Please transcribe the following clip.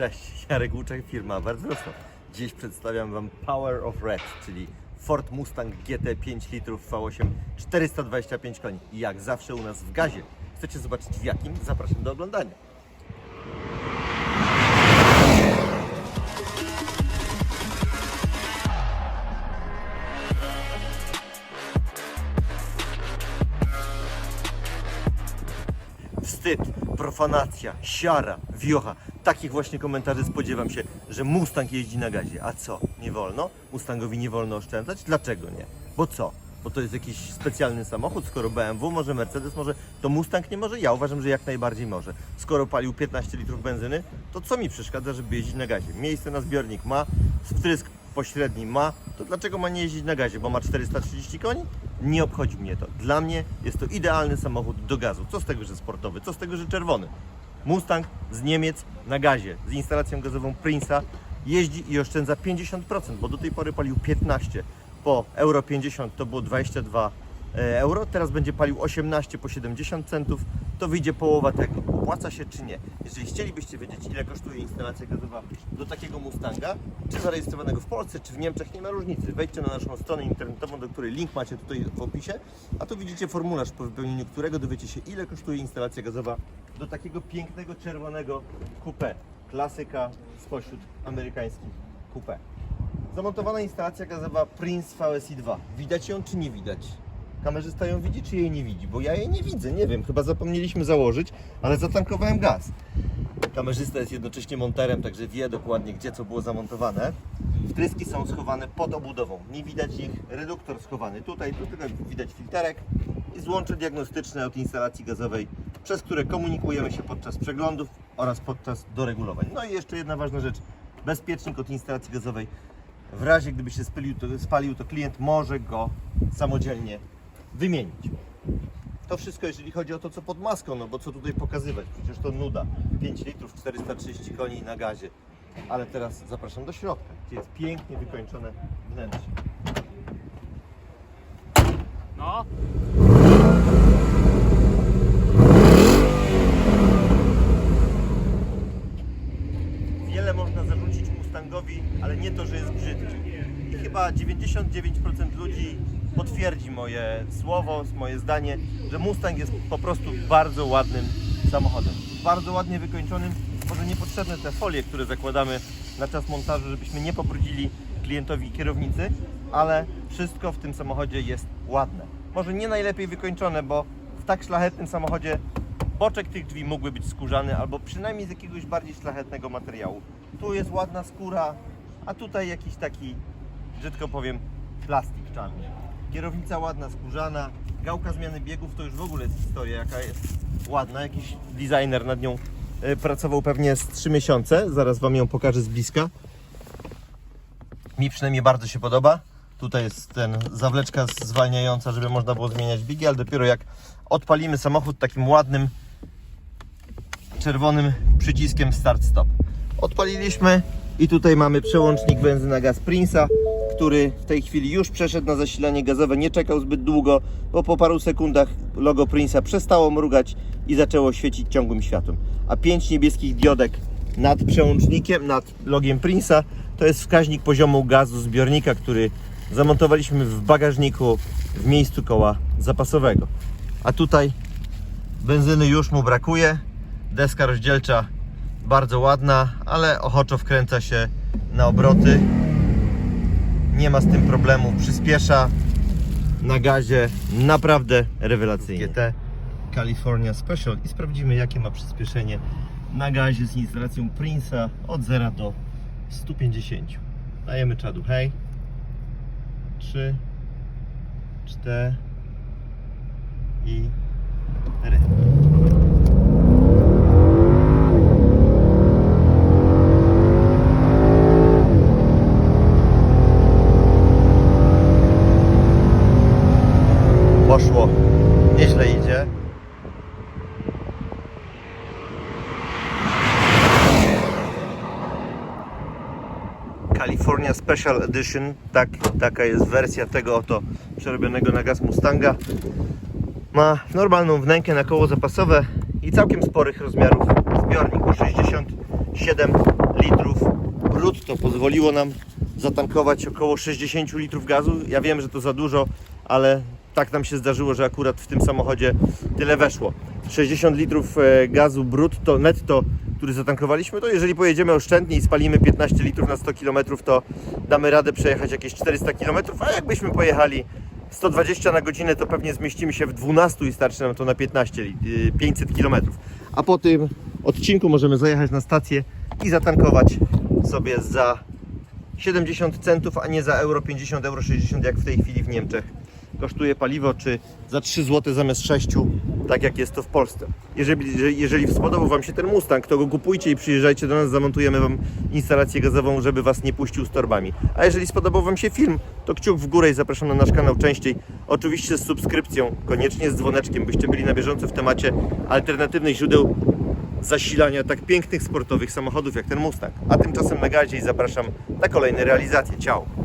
Cześć, Jarek Łuczek, firma Wrocław. Dziś przedstawiam Wam Power of Red, czyli Ford Mustang GT 5 litrów V8 425 koni. I jak zawsze u nas w gazie. Chcecie zobaczyć w jakim? Zapraszam do oglądania. Wstyd, profanacja, siara, wiocha. Takich właśnie komentarzy spodziewam się, że Mustang jeździ na gazie. A co? Nie wolno? Mustangowi nie wolno oszczędzać? Dlaczego nie? Bo co? Bo to jest jakiś specjalny samochód, skoro BMW może, Mercedes może, to Mustang nie może? Ja uważam, że jak najbardziej może. Skoro palił 15 litrów benzyny, to co mi przeszkadza, żeby jeździć na gazie? Miejsce na zbiornik ma, wtrysk pośredni ma, to dlaczego ma nie jeździć na gazie? Bo ma 430 koni? Nie obchodzi mnie to. Dla mnie jest to idealny samochód do gazu. Co z tego, że sportowy? Co z tego, że czerwony? Mustang z Niemiec na gazie, z instalacją gazową Prince'a jeździ i oszczędza 50%, bo do tej pory palił 15, po euro 50 to było 22 e, euro, teraz będzie palił 18 po 70 centów, to wyjdzie połowa tego. Opłaca się czy nie? Jeżeli chcielibyście wiedzieć, ile kosztuje instalacja gazowa do takiego Mustanga, czy zarejestrowanego w Polsce, czy w Niemczech, nie ma różnicy. Wejdźcie na naszą stronę internetową, do której link macie tutaj w opisie, a tu widzicie formularz, po wypełnieniu którego dowiecie się, ile kosztuje instalacja gazowa do takiego pięknego czerwonego coupé. Klasyka spośród amerykańskich coupé. Zamontowana instalacja gazowa Prince VSI 2. Widać ją czy nie widać? Kamerzysta ją widzi czy jej nie widzi? Bo ja jej nie widzę, nie wiem, chyba zapomnieliśmy założyć, ale zatankowałem gaz. Kamerzysta jest jednocześnie monterem, także wie dokładnie gdzie co było zamontowane. Wtryski są schowane pod obudową. Nie widać ich, reduktor schowany tutaj, tu tylko widać filterek i złącze diagnostyczne od instalacji gazowej, przez które komunikujemy się podczas przeglądów oraz podczas doregulowań. No i jeszcze jedna ważna rzecz. Bezpiecznik od instalacji gazowej. W razie gdyby się to, spalił, to klient może go samodzielnie wymienić. To wszystko, jeżeli chodzi o to, co pod maską, no bo co tutaj pokazywać? Przecież to nuda. 5 litrów, 430 koni na gazie. Ale teraz zapraszam do środka, gdzie jest pięknie wykończone wnętrze. No, Wiele można zarzucić Mustangowi, ale nie to, że jest brzydki. Chyba 99% ludzi potwierdzi moje słowo, moje zdanie, że Mustang jest po prostu bardzo ładnym samochodem. Bardzo ładnie wykończonym. Może niepotrzebne te folie, które zakładamy na czas montażu, żebyśmy nie pobrudzili klientowi kierownicy, ale wszystko w tym samochodzie jest ładne. Może nie najlepiej wykończone, bo w tak szlachetnym samochodzie boczek tych drzwi mógłby być skórzany albo przynajmniej z jakiegoś bardziej szlachetnego materiału. Tu jest ładna skóra, a tutaj jakiś taki, brzydko powiem, plastik czarny. Kierownica ładna, skórzana, gałka zmiany biegów to już w ogóle jest historia, jaka jest ładna. Jakiś designer nad nią e, pracował pewnie z 3 miesiące, zaraz Wam ją pokażę z bliska. Mi przynajmniej bardzo się podoba. Tutaj jest ten zawleczka zwalniająca, żeby można było zmieniać biegi, ale dopiero jak odpalimy samochód takim ładnym czerwonym przyciskiem start stop. Odpaliliśmy i tutaj mamy przełącznik benzyna gaz Prince'a, który w tej chwili już przeszedł na zasilanie gazowe, nie czekał zbyt długo, bo po paru sekundach logo Prince'a przestało mrugać i zaczęło świecić ciągłym światłem. A pięć niebieskich diodek nad przełącznikiem, nad logiem Prince'a to jest wskaźnik poziomu gazu zbiornika, który zamontowaliśmy w bagażniku w miejscu koła zapasowego. A tutaj benzyny już mu brakuje. Deska rozdzielcza bardzo ładna, ale ochoczo wkręca się na obroty nie ma z tym problemu, przyspiesza na gazie, naprawdę rewelacyjnie. GT California Special i sprawdzimy jakie ma przyspieszenie na gazie z instalacją Prince'a od 0 do 150. Dajemy czadu, hej. 3, 4 i 4. Nieźle idzie. California Special Edition, tak, taka jest wersja tego oto przerobionego na gaz Mustanga. Ma normalną wnękę na koło zapasowe i całkiem sporych rozmiarów zbiornik, bo 67 litrów brutto pozwoliło nam zatankować około 60 litrów gazu. Ja wiem, że to za dużo, ale tak nam się zdarzyło, że akurat w tym samochodzie tyle weszło. 60 litrów e, gazu brutto, netto, który zatankowaliśmy, to jeżeli pojedziemy oszczędnie i spalimy 15 litrów na 100 km, to damy radę przejechać jakieś 400 km, a jakbyśmy pojechali 120 na godzinę, to pewnie zmieścimy się w 12 i starczy nam to na 15, li- y, 500 km. A po tym odcinku możemy zajechać na stację i zatankować sobie za 70 centów, a nie za euro 50, euro 60 jak w tej chwili w Niemczech kosztuje paliwo, czy za 3 zł zamiast 6, tak jak jest to w Polsce. Jeżeli, jeżeli- spodobał Wam się ten Mustang, to go kupujcie i przyjeżdżajcie do nas, zamontujemy Wam instalację gazową, żeby Was nie puścił z torbami. A jeżeli spodobał Wam się film, to kciuk w górę i zapraszam na nasz kanał częściej. Oczywiście z subskrypcją, koniecznie z dzwoneczkiem, byście byli na bieżąco w temacie alternatywnych źródeł zasilania tak pięknych sportowych samochodów jak ten Mustang. A tymczasem na gazie i zapraszam na kolejne realizacje. Ciao!